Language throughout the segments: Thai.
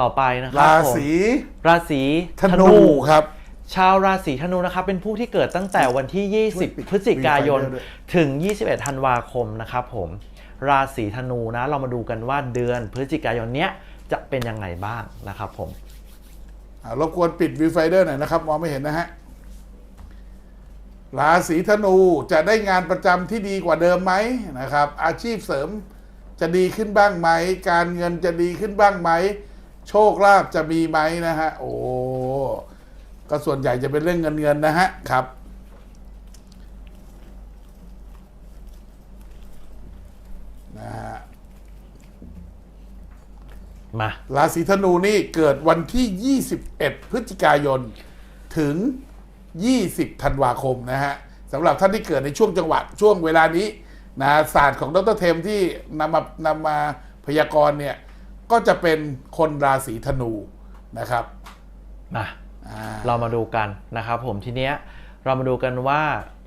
ต่อไปนะครัราผมศีราศีธนูครับ ชาวราศีธนูนะครับเป็นผู้ที่เกิดตั้งแต่วันที่ช่วยปิด20 พฤศจิกายนมีไฟเดอร์ด้วยถึง 21 ธันวาคมนะครับผมราศีธนูนะ เรามาดูกันว่าเดือนพฤศจิกายนเนี้ยจะเป็นยังไงบ้างนะครับผม อ่ารบกวนปิดวิวไฟเดอร์หน่อยนะครับ มองไม่เห็นนะฮะ ราศีธนูจะได้งานประจำที่ดีกว่าเดิมไหมนะครับ อาชีพเสริมจะดีขึ้นบ้างไหม การเงินจะดีขึ้นบ้างไหม โชคลาภจะมีไหมนะฮะ โอ้ ก็ส่วนใหญ่จะเป็นเรื่องเงินเงินๆนะฮะ ครับ นะฮะ มา ราศีธนูนี่เกิดวันที่ 21 พฤศจิกายน ถึง 20 ธันวาคมนะฮะสำหรับท่านที่เกิดในช่วงจังหวะช่วงเวลานี้นะศาสตร์ของดรเทมที่นำมานำมาพยากรณ์เนี่ย ก็จะเป็นคนราศีธนูนะครับมาอ่าเรามาดูกันนะครับผมทีเนี้ยเรามาดูกันว่า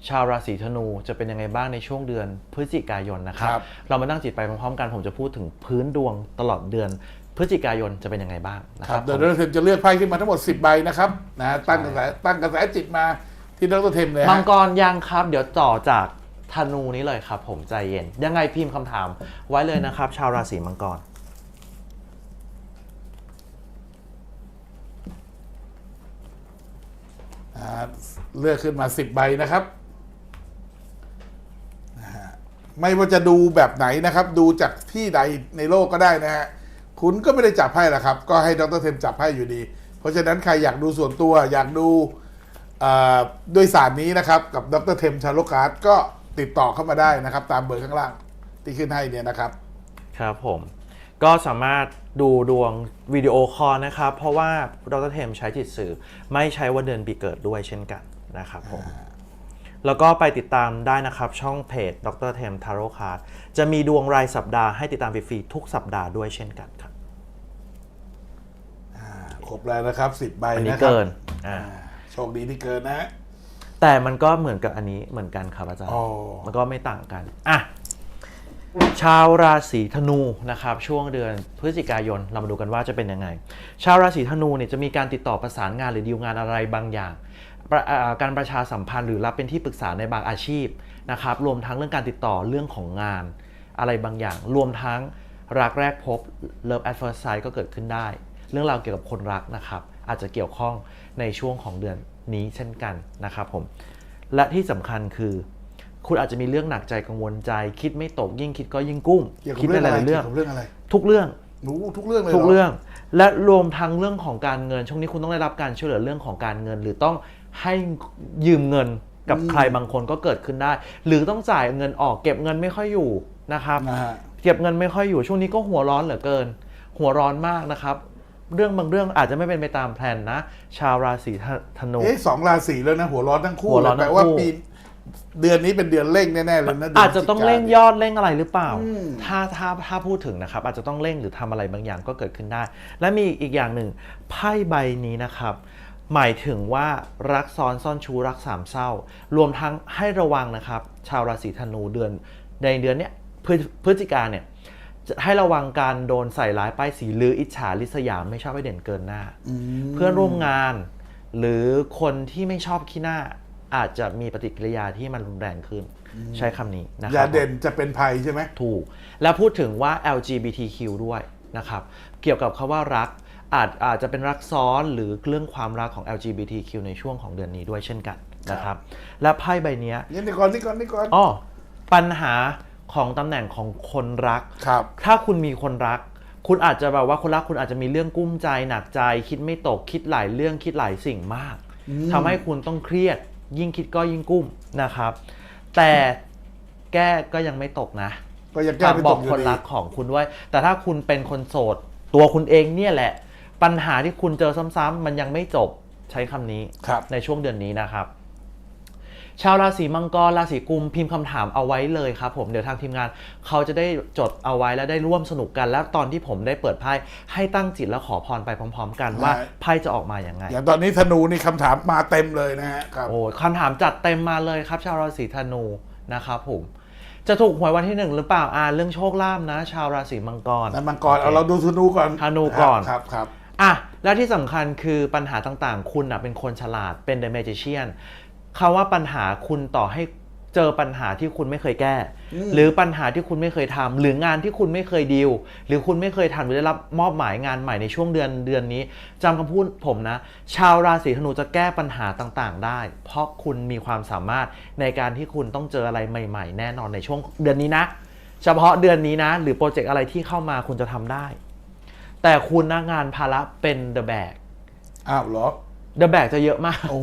ชาวราศีธนูจะเป็นยังไงบ้างในช่วงเดือนพฤศจิกายนนะครับครับเรามาตั้งจิตไปพร้อมๆกันผมจะพูดถึงพื้นดวงตลอดเดือนพฤศจิกายนจะเป็นยังไงบ้างนะคครัรับบเดี๋ยวผดมรเทมจะเลือกไพ่ขึ้นมาทั้งหมด 10 ใบนะครับนะตั้งกระแสตั้งกระแสจิตมาที่ดรเทมเลยมัฮะงกรยังครับ เดี๋ยวต่อจากธนูนี้เลยครับ ผมใจเย็น ยังไงพิมพ์คำถามไว้เลยนะครับ ชาวราศีมังกร อ่า เลือกขึ้นมา 10 ใบนะครับไม่ว่าจะดูแบบไหนนะครับ ดูจากที่ใดในโลกก็ได้นะฮะคุณก็ไม่ได้จับไพ่ละครับ ก็ให้ดรเทมจับไพ่อยู่ดี เพราะฉะนั้นใครอยากดูส่วนตัวอยากดูด้วยสารนี้นะครับ กับดรเทมชาโลการ์ดก็ติดต่อเข้ามาได้นะครับ ตามเบอร์ข้างล่างที่ขึ้นให้เนี่ยนะครับ ครับผม ก็สามารถดูดวงวิดีโอคอลนะครับ เพราะว่าดรเทมใช้จิตสื่อ ไม่ใช้วันเดือนปีเกิดด้วยเช่นกันนะครับผมแล้วก็ไปติดตามได้นะครับ ช่องเพจดรเทมทาโร่คาร์จะมีดวงรายสัปดาห์ให้ติดตามฟรีๆทุกสัปดาห์ด้วยเช่นกันครับครบแล้วนะครับ10ใบอันนี้นะครับเกินอ่าอ่าโชคดีที่เกินนะฮะแต่มันก็เหมือนกับอันนี้เหมือนกันครับอาจารย์อ๋อ มันก็ไม่ต่างกันอะ ชาวราศีธนูนะครับช่วงเดือนพฤศจิกายนเรามาดูกันว่าจะเป็นยังไง ชาวราศีธนูเนี่ยจะมีการติดต่อประสานงานหรือดีลงานอะไรบางอย่างการประชาสัมพันธ์หรือรับเป็นที่ปรึกษาในบางอาชีพนะครับรวมทั้งเรื่องการติดต่อเรื่องของงานอะไรบางอย่าง รวมทั้งรักแรกพบ love at first sight ก็เกิดขึ้นได้ เรื่องราวเกี่ยวกับคนรักนะครับอาจจะเกี่ยวข้องในช่วงของเดือนนี้เช่นกันนะครับผมและที่สำคัญคือ คุณอาจจะมีเรื่องหนักใจกังวลใจ คิดไม่ตกยิ่งคิดก็ยิ่งกุ้มเกี่ยวกับคิดเรื่ในองหอะไรลายๆเรื่องเกี่ยวกับเรื่องอะไร ทุกเรื่องหนูทุกเรื่องเลยหทุกเรื่อง และรวมทั้งเรื่องของการเงิน ช่วงนี้คุณต้องได้รับการช่วยเหลือเรื่องของการเงิน หรือต้องให้ยืมเงินกับใครบางคนก็เกิดขึ้นได้ หรือต้องจ่ายเงินออกเก็บเงินไม่ค่อยอยู่นะครับนะฮะเก็บเงินไม่ค่อยอยู่ช่วงนี้ก็หัวร้อนเหลือเกิน หัวร้อนมากนะครับ เรื่องบางเรื่องอาจจะไม่เป็นไปตามแผนนะ ชาวราศีธนูเอ๊ะสองราศีแล้วนะหัวร้อนทั้งคู่หัวร้อนเลยทั้งแปลว่าคู่ปี เดือนนี้เป็นเดือนเร่งแน่ๆเลยนะดืนอาจจะต้องพฤศจิกาเร่งยอดเร่งอะไรหรือเปล่าอืมถ้าถ้าถ้าพูดถึงนะครับ อาจจะต้องเร่งหรือทำอะไรบางอย่างก็เกิดขึ้นได้ และมีอีกอย่างหนึ่งไพ่ใบนี้นะครับ หมายถึงว่ารักซ้อนซ่อนชูรักสามเศร้า รวมทั้งให้ระวังนะครับ ชาวราศีธนูเดือนในเดือนเนี้ยพฤพฤศจิกาเนี่ยจะให้ระวังการโดนใส่ร้ายป้ายสีหรืออิจฉาริษยาไม่ชอบให้เด่นเกินหน้า เพื่อนร่วมงาน หรือคนที่ไม่ชอบขี้หน้า อาจจะมีปฏิกิริยาที่มันรุนแรงขึ้น ใช้คำนี้นะคอรัย่าบเด่นจะเป็นภัยใช่ไหม ถูก และพูดถึงว่า LGBTQ ด้วยนะครับ เกี่ยวกับคาว่ารักอาจอาจจะเป็นรักซ้อนหรือเรื่องความรักของ LGBTQ ในช่วงของเดือนนี้ด้วยเช่นกันนะครับ และไพ่ใบเนี้ย นี่นี่ก่อนนี่ก่อนนี่ก่อนอ้อปัญหาของตำแหน่งของคนรัก ครับ ถ้าคุณมีคนรัก คุณอาจจะแบบว่าคนรักคุณอาจจะมีเรื่องกุ้มใจหนักใจ คิดไม่ตกคิดหลายเรื่องคิดหลายสิ่งมากทำให้คุณต้องเครียด ยิ่งคิดก็ยิ่งกุ้มนะครับ แต่แก้ก็ยังไม่ตกนะก็ยังแก้ฝากไม่บตอกกอยู่คนดีรักของคุณด้วย แต่ถ้าคุณเป็นคนโสด ตัวคุณเองเนี่ยแหละ ปัญหาที่คุณเจอซ้ำๆมันยังไม่จบใช้คำนี้ครับ ในช่วงเดือนนี้นะครับ ชาวราศีมังกรราศีกุมพิมพ์คำถามเอาไว้เลยครับผมเดี๋ยวทางทีมงานเขาจะได้จดเอาไว้และได้ร่วมสนุกกัน แล้วตอนที่ผมได้เปิดไพ่ให้ตั้งจิตแล้วขอพรไปพร้อม ๆ กันว่าไพ่จะออกมาอย่างไงอย่างตอนนี้ธนูนี่คำถามมาเต็มเลยนะฮะครับโอ้ยคำถามจัดเต็มมาเลยครับ ชาวราศีธนูนะครับผมจะถูกหวยวันที่หนึ่งหรือเปล่าอ่าเรื่องโชคลาภนะ ชาวราศีมังกรนั้นมังกรเอาเราดูธนูก่อนธนูก่อนครับครับอะแล้วที่สำคัญคือปัญหาต่างๆ คุณอะเป็นคนฉลาดเป็น The Magician คำว่าปัญหาคุณต่อให้เจอปัญหาที่คุณไม่เคยแก้อืมหรือปัญหาที่คุณไม่เคยทำหรืองานที่คุณไม่เคยดีลหรือคุณไม่เคยทำหรือได้รับมอบหมายงานใหม่ในช่วงเดือนเดือนนี้จำคำพูดผมนะ ชาวราศีธนูจะแก้ปัญหาต่างๆ ได้ เพราะคุณมีความสามารถในการที่คุณต้องเจออะไรใหม่ ๆ แน่นอนในช่วงเดือนนี้นะ เฉพาะเดือนนี้นะ หรือโปรเจกต์อะไรที่เข้ามาคุณจะทำได้ แต่คุณนะงานภาระเป็น The Bag อ้าวเหรอ The Bag จะเยอะมาก โอ้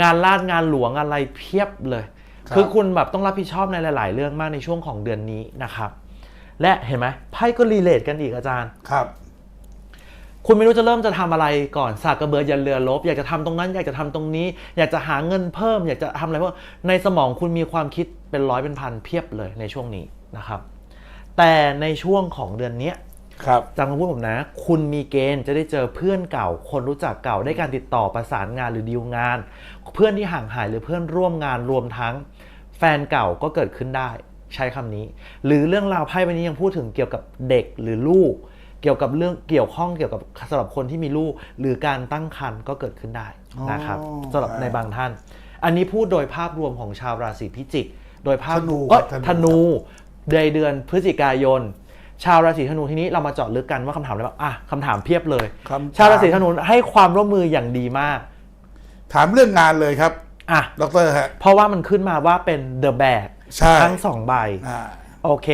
งานลาดงานหลวงอะไรเพียบเลย ครับ คือคุณแบบต้องรับผิดชอบในหลาย ๆ เรื่องมากในช่วงของเดือนนี้นะครับ และเห็นไหมไพ่ก็รีเลทกันอีกอาจารย์ ครับ คุณไม่รู้จะเริ่มจะทำอะไรก่อนสากกระเบือยันเรือลบ อยากจะทำตรงนั้น อยากจะทำตรงนี้ อยากจะหาเงินเพิ่ม อยากจะทำอะไรเพิ่มในสมองคุณมีความคิดเป็นร้อยเป็นพันเพียบเลยในช่วงนี้นะครับ แต่ในช่วงของเดือนเนี้ยครับ จำคำพูดผมนะ คุณมีเกณฑ์จะได้เจอเพื่อนเก่า คนรู้จักเก่าได้การติดต่อประสานงานหรือดีลงาน เพื่อนที่ห่างหายหรือเพื่อนร่วมงานรวมทั้ง แฟนเก่าก็เกิดขึ้นได้ ใช้คำนี้ หรือเรื่องราวไพ่ใบนี้ยังพูดถึงเกี่ยวกับเด็กหรือลูก เกี่ยวกับเรื่องเกี่ยวข้องเกี่ยวกับสำหรับคนที่มีลูก หรือการตั้งครรภ์ก็เกิดขึ้นได้นะครับอ๋อสำหรับในบางท่าน อันนี้พูดโดยภาพรวมของชาวราศีพิจิก โดยภาพธนูเอ้ยครับธธนูนูในเดือนพฤศจิกายน ชาวราศีธนูทีนี้เรามาเจาะลึกกันว่าคำถามอะไรบ้างอะคำถามเพียบเลย คำถาม ชาวราศีธนูให้ความร่วมมืออย่างดีมากถามเรื่องงานเลยครับอะดรฮะ เพราะว่ามันขึ้นมาว่าเป็น the bag ใช่ ทั้งสองใบ อ่าโอเค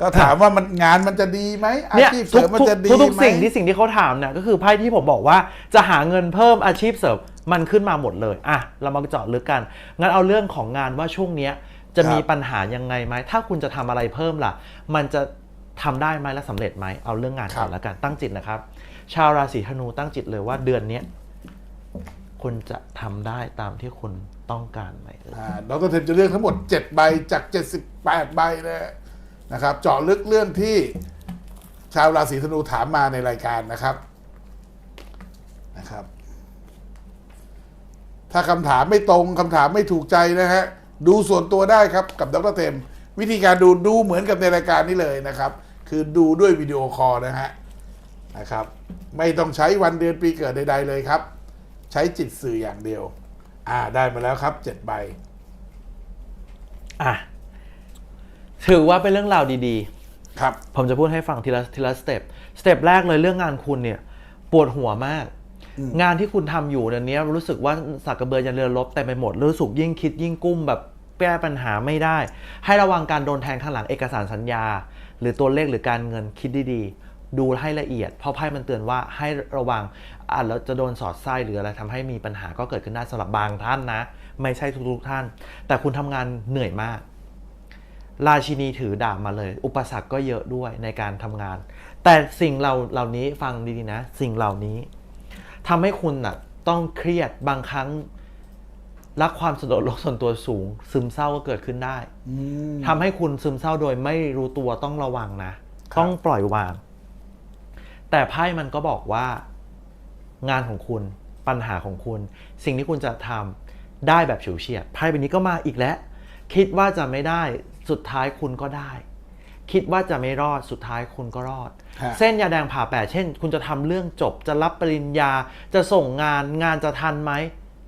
ก็ถามว่ามันงานมันจะดีไหมอาเนี่ยชีพเสทุริกมมันทุกจะดีทุกทุกไหมสิ่งที่สิ่งที่เขาถามเนี่ยก็คือไพ่ที่ผมบอกว่าจะหาเงินเพิ่มอาชีพเสริมมันขึ้นมาหมดเลยอะเรามาเจาะลึกกันงั้นเอาเรื่องของงานว่าช่วงเนี้ยจะมีปัญหายังไงไหมถ้าคุณจะทำอะไรเพิ่มล่ะ มันจะ ทำได้ไหมและสำเร็จไหมเอาเรื่องงานก่อนแล้วกันตั้งจิตนะครับ ชาวราศีธนูตั้งจิตเลยว่าเดือนเนี้ยคุณจะทำได้ตามที่คุณต้องการไหมเอ่ยอ่าดรเทมจะเลือกทั้งหมด 7 ใบจาก 78 ใบนะนะครับเจาะลึกเรื่องที่ชาวราศีธนูถามมาในรายการนะครับนะครับ ถ้าคำถามไม่ตรงคำถามไม่ถูกใจนะฮะดูส่วนตัวได้ครับกับดรเทม วิธีการดูดูเหมือนกับในรายการนี้เลยนะครับ คือดูด้วยวิดีโอคอลนะฮะนะครับ ไม่ต้องใช้วันเดือนปีเกิดใด ๆเลยครับ ใช้จิตสื่ออย่างเดียว อ่าได้มาแล้วครับเจ็ดใบอะถือว่าเป็นเรื่องราวดีๆ ครับ ผมจะพูดให้ฟังทีละทีละสเต็ปสเต็ปแรกเลยเรื่องงานคุณเนี่ย ปวดหัวมากอืมงานที่คุณทำอยู่เดี๋ยวนี้รู้สึกว่าสักกระเบือยันเรือรบแต่ไปหมดรู้สึกยิ่งคิดยิ่งกุ้มแบบ แก้ปัญหาไม่ได้ ให้ระวังการโดนแทงข้างหลังเอกสารสัญญา หรือตัวเลขหรือการเงินคิดดีๆ ดูให้ละเอียด เพราะไพ่มันเตือนว่าให้ระวังอานแล้วจะโดนสอดไส้หรืออะไรทำให้มีปัญหาก็เกิดขึ้นได้สำหรับบางท่านนะ ไม่ใช่ทุกๆท่าน แต่คุณทำงานเหนื่อยมาก ราชินีถือดาบมาเลย อุปสรรคก็เยอะด้วยในการทำงาน แต่สิ่งเราเหล่านี้ฟังดีๆนะ สิ่งเหล่านี้ทำให้คุณน่ะต้องเครียดบางครั้ง รักความสะดวกโลกส่วนตัวสูง ซึมเศร้าก็เกิดขึ้นได้อืมทำให้คุณซึมเศร้าโดยไม่รู้ตัวต้องระวังนะครับต้องปล่อยวาง แต่ไพ่มันก็บอกว่า งานของคุณปัญหาของคุณ สิ่งที่คุณจะทำได้แบบฉิวเฉียดไพ่ใบนี้ก็มาอีกแล้ว คิดว่าจะไม่ได้สุดท้ายคุณก็ได้ คิดว่าจะไม่รอดสุดท้ายคุณก็รอดฮะเส้นยาแดงผ่าแปดเช่น คุณจะทำเรื่องจบจะรับปริญญาจะส่งงานงานจะทันไหม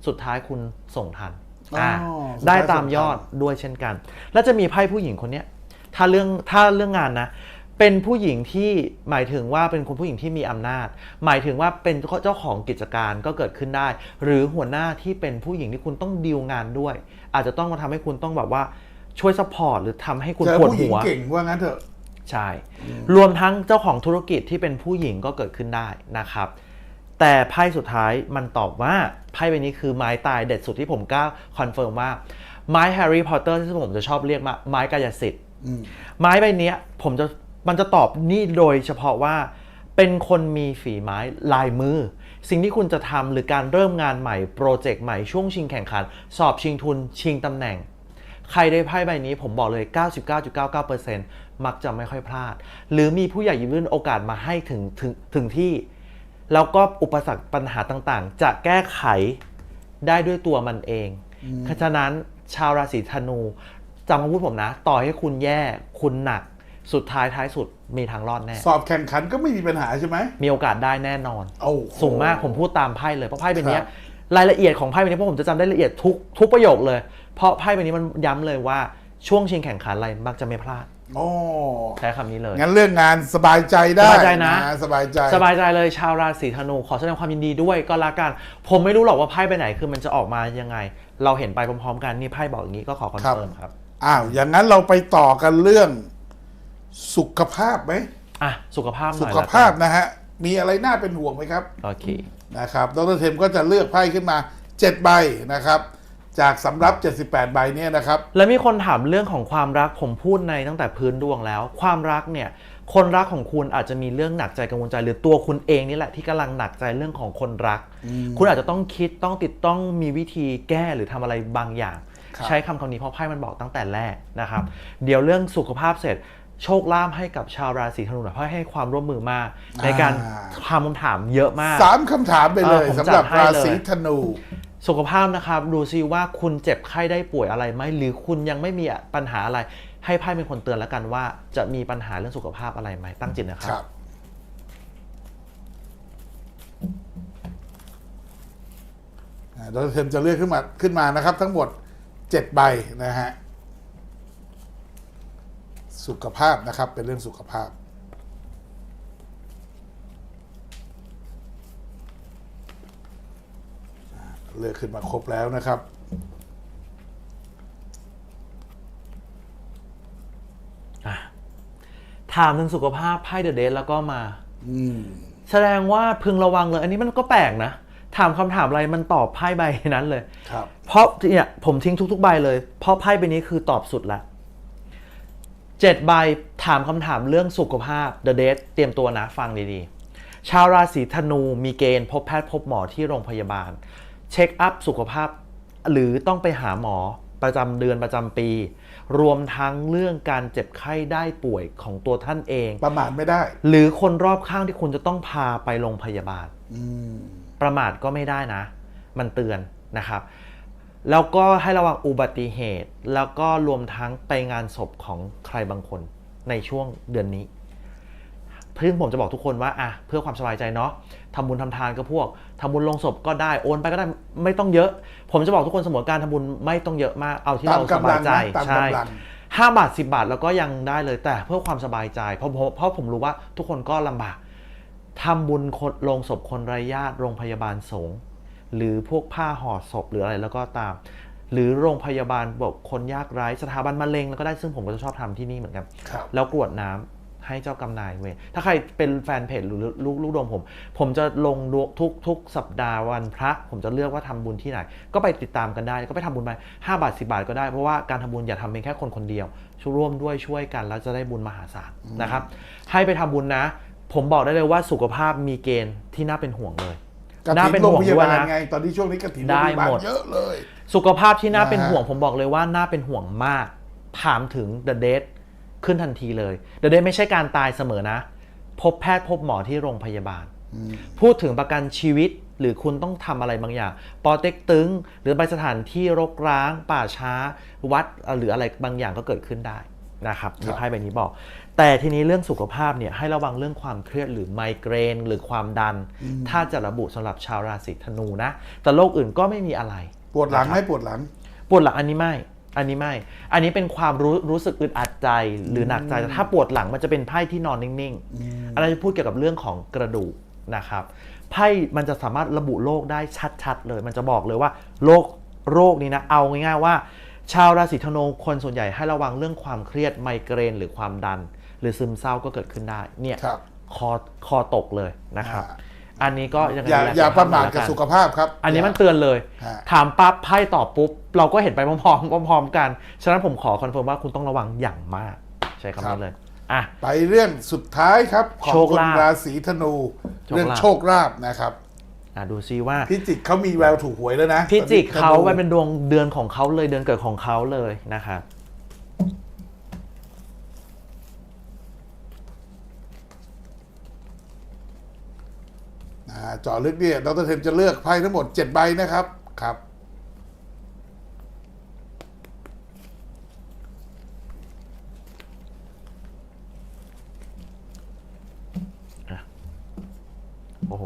สุดท้ายคุณส่งทันอ๋ออ่าสุดท้ายได้ตามส่งทันยอดด้วยเช่นกัน แล้วจะมีไพ่ผู้หญิงคนเนี้ยถ้าเรื่องถ้าเรื่องงานนะ เป็นผู้หญิงที่หมายถึงว่าเป็นคนผู้หญิงที่มีอำนาจ หมายถึงว่าเป็นเจ้าของกิจการก็เกิดขึ้นได้ หรือหัวหน้าที่เป็นผู้หญิงที่คุณต้องดีลงานด้วย อาจจะต้องมาทำให้คุณต้องแบบว่าช่วยซัพพอร์ตหรือทำให้คุณเจอปวดผู้หญิงหัวเก่งว่างั้นเถอะใช่รวมทั้งเจ้าของธุรกิจที่เป็นผู้หญิงก็เกิดขึ้นได้นะครับ แต่ไพ่สุดท้ายมันตอบว่าไพ่ใบนี้คือไม้ตายเด็ดสุดที่ผมกล้าคอนเฟิร์มว่าไม้แฮร์รี่พอตเตอร์ที่ผมจะชอบเรียกมาไม้กายสิทธิ์อืมไม้ใบเนี้ยผมจะมันจะตอบนี่โดยเฉพาะว่าเป็นคนมีฝีไม้ลายมือ สิ่งที่คุณจะทำหรือการเริ่มงานใหม่โปรเจกต์ใหม่ช่วงชิงแข่งขัน สอบชิงทุน ชิงตำแหน่ง ใครได้ไพ่ใบนี้ผมบอกเลย 99.99%มักจะไม่ค่อยพลาด หรือมีผู้ใหญ่หยิบยื่นโอกาสมาให้ถึงถึงถึงที่ แล้วก็อุปสรรคปัญหาต่างๆ จะแก้ไขได้ด้วยตัวมันเองฉะนั้นชาวราศีธนูจำคำพูดผมนะ ต่อให้คุณแย่คุณหนัก สุดท้ายท้ายสุดมีทางรอดแน่ สอบแข่งขันก็ไม่มีปัญหาใช่ไหม มีโอกาสได้แน่นอนโอ้โหสูงมากผมพูดตามไพ่เลยเพราะไพ่ใบเนี้ยครับรายละเอียดของไพ่ใบนี้เพราะผมจะจำได้ละเอียดทุกทุกประโยคเลย เพราะไพ่ใบนี้มันย้ำเลยว่าช่วงชิงแข่งขันอะไรมักจะไม่พลาด โอ้ใช้คำนี้เลย งั้นเรื่องงานสบายใจได้สบายใจนะ สบายใจ สบายใจเลยชาวราศีธนู ขอแสดงความยินดีด้วยก็แล้วกัน ผมไม่รู้หรอกว่าไพ่ไปไหนคือมันจะออกมายังไง เราเห็นไปพร้อมๆ กันนี่ไพ่บอกอย่างนี้ก็ขอคอนเฟิร์มครับ อ้าว อย่างนั้นเราไปต่อกันเรื่องสุขภาพไหมอะสุขภาพหสุน่อยขละภาพกันนะฮะ มีอะไรน่าเป็นห่วงไหมครับ โอเค นะครับ ดรเทมก็จะเลือกไพ่ขึ้นมา7ใบนะครับ จากสำรับ 78 ใบเนี่ยนะครับ แล้วมีคนถามเรื่องของความรักผมพูดในตั้งแต่พื้นดวงแล้ว ความรักเนี่ย คนรักของคุณอาจจะมีเรื่องหนักใจกังวลใจหรือตัวคุณเองนี่แหละที่กำลังหนักใจเรื่องของคนรัก คุณอาจจะต้องคิดต้องติดต้องมีวิธีแก้หรือทำอะไรบางอย่าง ครับ ใช้คำคำนี้เพราะไพ่มันบอกตั้งแต่แรกนะครับ เดี๋ยวเรื่องสุขภาพเสร็จโชคลาภให้กับชาวราศีธนูหน่อยเพราะให้ความร่วมมือมาก ในการทำคำถามเยอะมาก สามคำถามไปเลยเออผมสำหรับจัดให้ราเลยศีธนู สุขภาพนะครับ ดูซิว่าคุณเจ็บไข้ได้ป่วยอะไรไหมหรือคุณยังไม่มีปัญหาอะไร ให้ไพ่เป็นคนเตือนแล้วกันว่า จะมีปัญหาเรื่องสุขภาพอะไรไหมตั้งจิตนะครับรับอ่าดรเทมจะเลือกขึ้นมาขึ้นมานะครับ ทั้งหมด7ใบนะฮะ สุขภาพนะครับเป็นเรื่องสุขภาพ เลือกขึ้นมาครบแล้วนะครับ ถามถึงสุขภาพไพ่เดอะเดทแล้วก็มา อืม แสดงว่าพึงระวังเลย อันนี้มันก็แปลกนะ ถามคำถามอะไรมันตอบไพ่ใบนั้นเลย ครับ เพราะเนี่ยผมทิ้งทุกๆใบเลย เพราะไพ่ใบนี้คือตอบสุดละเจ็ดใบถามคำถามเรื่องสุขภาพ The Date เตรียมตัวนะฟังดีๆ ชาวราศีธนูมีเกณฑ์พบแพทย์พบหมอที่โรงพยาบาล เช็คอัพสุขภาพ หรือต้องไปหาหมอประจำเดือนประจำปี รวมทั้งเรื่องการเจ็บไข้ได้ป่วยของตัวท่านเอง ประมาทไม่ได้ หรือคนรอบข้างที่คุณจะต้องพาไปโรงพยาบาลอืมประมาทก็ไม่ได้นะ มันเตือนนะครับ แล้วก็ให้ระวังอุบัติเหตุ แล้วก็รวมทั้งไปงานศพของใครบางคนในช่วงเดือนนี้เพื่อนผมจะบอกทุกคนว่าอะเพื่อความสบายใจเนาะทำบุญทำทานก็พวกทำบุญลงศพก็ได้โอนไปก็ได้ไม่ต้องเยอะ ผมจะบอกทุกคนเสมอการทำบุญไม่ต้องเยอะมากเอาที่ตามเราสกำบาลัยงใจนะตามใช่กำลังห้าบาทสิบาทแล้วก็ยังได้เลยแต่เพื่อความสบายใจ เพราะเพราะเพราะผมรู้ว่าทุกคนก็ลำบากทำบุญคนลงศพคนไร้ญาติโรงพยาบาลสงฆ์หรือพวกผ้าห่อศพหรืออะไรแล้วก็ตาม หรือโรงพยาบาลบอกคนยากไร้สถาบันมะเร็งแล้วก็ได้ซึ่งผมก็จะชอบทำที่นี่เหมือนกันครับแล้วกรวดน้ำ ให้เจ้ากำนายเวรถ้าใครเป็นแฟนเพจหรือลูกลูกดวงผม ผมจะลงทุกทุกสัปดาห์วันพระ ผมจะเลือกว่าทำบุญที่ไหน ก็ไปติดตามกันได้ ก็ไปทำบุญไป5บาท10บาทก็ได้ เพราะว่าการทำบุญอย่าทำเป็นแค่คนคนเดียว ช่วยร่วมด้วยช่วยกันแล้วจะได้บุญมหาศาลนะครับ ให้ไปทำบุญนะ ผมบอกได้เลยว่าสุขภาพมีเกณฑ์ที่น่าเป็นห่วงเลยกระน่าถิเป็นนโรงห่วงพยาด้วยบาลนะไง ตอนนี้ช่วงนี้กระถินโรได้งพยาบาลหมดเยอะเลย สุขภาพที่น่าเป็นนะฮะห่วง ผมบอกเลยว่าน่าเป็นห่วงมาก ถามถึง The Date ขึ้นทันทีเลย The Date ไม่ใช่การตายเสมอนะ พบแพทย์พบหมอที่โรงพยาบาล พูดถึงประกันชีวิตหรือคุณต้องทำอะไรบางอย่าง ปอเต็กตึง หรือไปสถานที่รกร้าง ป่าช้า วัดหรืออะไรบางอย่างก็เกิดขึ้นได้นะครับครัที่บไพ่ใบนี้บอก แต่ทีนี้เรื่องสุขภาพเนี่ยให้ระวังเรื่องความเครียดหรือไมเกรน หรือความดัน ถ้าจะระบุสำหรับชาวราศีธนูนะ แต่โรคอื่นก็ไม่มีอะไร ปวดหลังนะครับไหม่ปวดหลัง ปวดหลังอันนี้ไม่ อันนี้ไม่ อันนี้เป็นความรู้รู้สึกอึดอัดใจหรือหนักใจแต่ถ้าปวดหลังมันจะเป็นไพ่ที่นอนนิ่งๆอันนั้นจะพูดเกี่ยวกับเรื่องของกระดูกนะครับไพ่มันจะสามารถระบุโรคได้ชัดๆเลย มันจะบอกเลยว่าโรคโรคนี้นะเอาง่ายๆว่า ชาวราศีธนูคนส่วนใหญ่ให้ระวังเรื่องความเครียดไมเกรน หรือความดัน หรือซึมเศร้าก็เกิดขึ้นได้เนี่ยครับคอคอตกเลยนะครับ อ่าอันนี้ก็ยังไงอย่าดูแลอย่าประมาทสุขกับภพสุขภาพครับ อันนี้มันย่าเตือนเลย ฮะ ถามปั๊บไพ่ตอบปุ๊บ เราก็เห็นไปพร้อมๆพร้อมๆกัน ฉะนั้นผมขอคอนเฟิร์มว่าคุณต้องระวังอย่างมาก ใช้คำนี้เลยอะ ไปเรื่องสุดท้ายครับ ของโชคคนลาภราศีธนู โชคลาภ เรื่องโชคลาภนะครับ อะดูซิว่า พิจิกเขามีแววถูกหวยแล้วนะพิจิกตอนนี้เขาธนู มันเป็นดวงเดือนของเขาเลยเดือนเกิดของเขาเลยนะครับ จอลึกเนี่ยดรเทมจะเลือกไพ่ทั้งหมด 7 ใบนะครับครับโอ้โห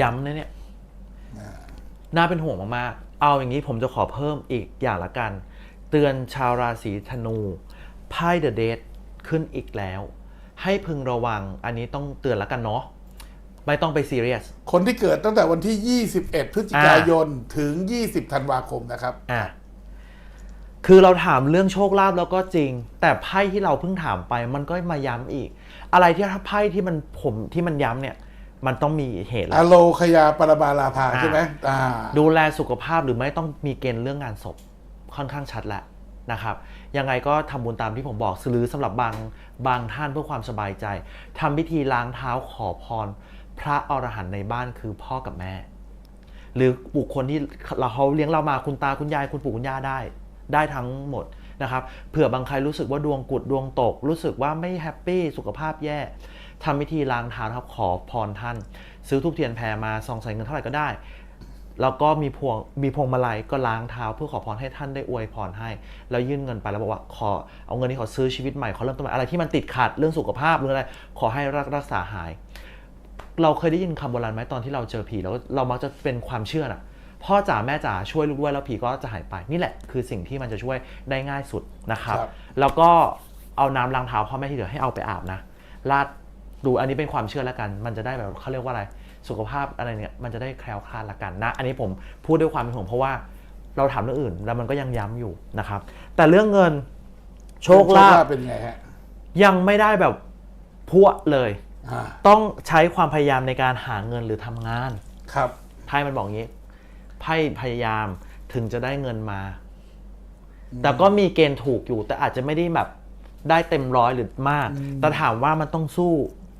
ย้ำนะเนี่ย น่าเป็นห่วงมากๆ เอาอย่างนี้ผมจะขอเพิ่มอีกอย่างละกัน เตือนชาวราศีธนูไพ่เดอะเดทขึ้นอีกแล้ว ให้พึงระวัง อันนี้ต้องเตือนละกันเนาะ ไม่ต้องไปซีเรียส คนที่เกิดตั้งแต่วันที่ 21 พฤศจิกายน ถึง 20 ธันวาคมนะครับอะคือเราถามเรื่องโชคลาภแล้วก็จริง แต่ไพ่ที่เราเพิ่งถามไปมันก็มาย้ำอีก อะไรที่ถ้าไพ่ที่มันผมที่มันย้ำเนี่ย มันต้องมีเหตุแหละอโลคยาปรมาลาภาใช่ไหมอ่าดูแลสุขภาพหรือไม่ต้องมีเกณฑ์เรื่องงานศพค่อนข้างชัดแล้วนะครับ ยังไงก็ทำบุญตามที่ผมบอกหรือสำหรับบางบางท่านเพื่อความสบายใจทำพิธีล้างเท้าขอพร พระอรหันต์ในบ้านคือพ่อกับแม่ หรือบุคคลที่เราเขาเลี้ยงเรามาคุณตาคุณยายคุณปู่คุณย่าได้ ได้ทั้งหมดนะครับเผื่อบางใครรู้สึกว่าดวงกุดดวงตก รู้สึกว่าไม่แฮปปี้สุขภาพแย่ทำพิธีล้างเท้าครับขอพรท่าน ซื้อทุกเทียนแพรมาซองใส่เงินเท่าไหร่ก็ได้แล้วก็มีพวงมีพวงมาลัยก็ล้างเท้าเพื่อขอพรให้ท่านได้อวยพรให้ แล้วยื่นเงินไปแล้วบอกว่าขอเอาเงินนี้ขอซื้อชีวิตใหม่ขอเริ่มต้นใหม่อะไรที่มันติดขัดเรื่องสุขภาพหรืออะไรขอให้รักรักษาหาย เราเคยได้ยินคำโบราณไหมตอนที่เราเจอผีแล้วเรามักจะเป็นความเชื่อน่ะ พ่อจ๋าแม่จ๋าช่วยลูกด้วยแล้วผีก็จะหายไปนี่แหละคือสิ่งที่มันจะช่วยได้ง่ายสุดนะครับ ครับ แล้วก็เอาน้ำล้างเท้าพ่อแม่ที่เหลือให้เอาไปอาบนะลาดดูอันนี้เป็นความเชื่อแล้วกัน มันจะได้แบบเขาเรียกว่าอะไร สุขภาพอะไรเนี่ยมันจะได้แคล้วคลาดละกันนะ อันนี้ผมพูดด้วยความเป็นห่วงเพราะว่าเราถามเรื่องอื่น แล้วมันก็ยังย้ำอยู่นะครับ แต่เรื่องเงินโชคลาภ เป็นไงฮะ ยังไม่ได้แบบพัวเลยอ่า ต้องใช้ความพยายามในการหาเงินหรือทำงานครับไพ่มันบอกงี้ไพ่พยายามถึงจะได้เงินมา แต่ก็มีเกณฑ์ถูกอยู่ แต่อาจจะไม่ได้แบบได้เต็มร้อยหรือมาก แต่ถามว่ามันต้องสู้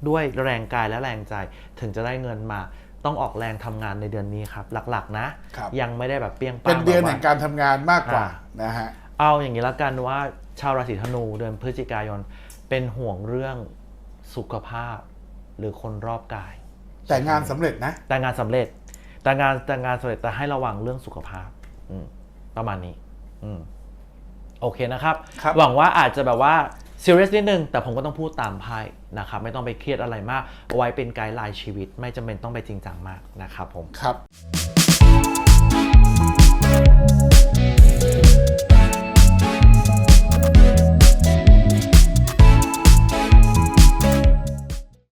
ด้วยแรงกายและแรงใจ ถึงจะได้เงินมา ต้องออกแรงทำงานในเดือนนี้ครับ หลักๆ นะครับยังไม่ได้แบบเปรี้ยงปังเป็นเดือนแบบแห่ว่างการทำงานมากกว่าอ่านะฮะเอาอย่างนี้ละกันว่าชาวราศีธนูเดือนพฤศจิกายนเป็นห่วงเรื่องสุขภาพ หรือคนรอบกาย แต่งานสำเร็จนะ แต่งานสำเร็จ แต่งานแต่งานสำเร็จแต่ให้ระวังเรื่องสุขภาพ อืมประมาณนี้อืมโอเคนะครับ ครับ หวังว่าอาจจะแบบว่าซีเรียสนิดนึง แต่ผมก็ต้องพูดตามไพ่นะครับ ไม่ต้องไปเครียดอะไรมาก เอาไว้เป็นไกด์ไลน์ชีวิต ไม่จำเป็นต้องไปจริงจังมากนะครับผม ครับ